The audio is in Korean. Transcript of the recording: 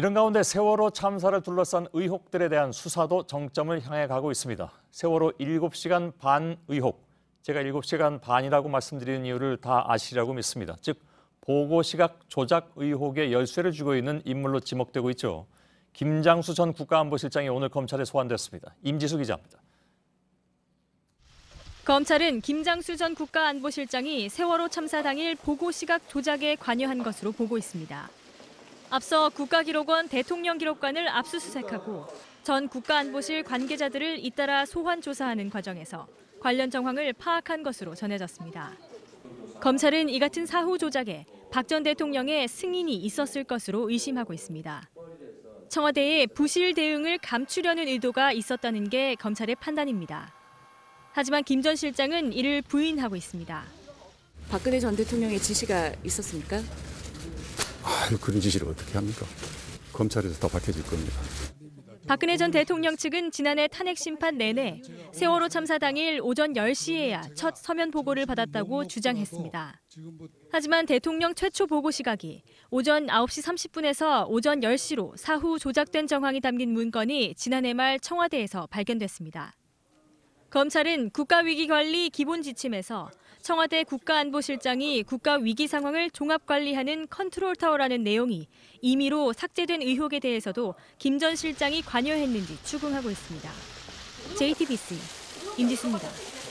이런 가운데 세월호 참사를 둘러싼 의혹들에 대한 수사도 정점을 향해 가고 있습니다. 세월호 7시간 반 의혹. 제가 7시간 반이라고 말씀드리는 이유를 다 아시리라고 믿습니다. 즉 보고 시각 조작 의혹의 열쇠를 쥐고 있는 인물로 지목되고 있죠. 김장수 전 국가안보실장이 오늘 검찰에 소환됐습니다. 임지수 기자입니다. 검찰은 김장수 전 국가안보실장이 세월호 참사 당일 보고 시각 조작에 관여한 것으로 보고 있습니다. 앞서 국가기록원 대통령 기록관을 압수수색하고 전 국가안보실 관계자들을 잇따라 소환 조사하는 과정에서 관련 정황을 파악한 것으로 전해졌습니다. 검찰은 이 같은 사후 조작에 박 전 대통령의 승인이 있었을 것으로 의심하고 있습니다. 청와대의 부실 대응을 감추려는 의도가 있었다는 게 검찰의 판단입니다. 하지만 김 전 실장은 이를 부인하고 있습니다. 박근혜 전 대통령의 지시가 있었습니까? 아유, 그런 지시를 어떻게 합니까? 검찰에서 다 밝혀질 겁니다. 박근혜 전 대통령 측은 지난해 탄핵 심판 내내 세월호 참사 당일 오전 10시에야 첫 서면 보고를 받았다고 주장했습니다. 하지만 대통령 최초 보고 시각이 오전 9시 30분에서 오전 10시로 사후 조작된 정황이 담긴 문건이 지난해 말 청와대에서 발견됐습니다. 검찰은 국가위기관리 기본지침에서 청와대 국가안보실장이 국가 위기 상황을 종합 관리하는 컨트롤 타워라는 내용이 임의로 삭제된 의혹에 대해서도 김 전 실장이 관여했는지 추궁하고 있습니다. JTBC 임지수입니다.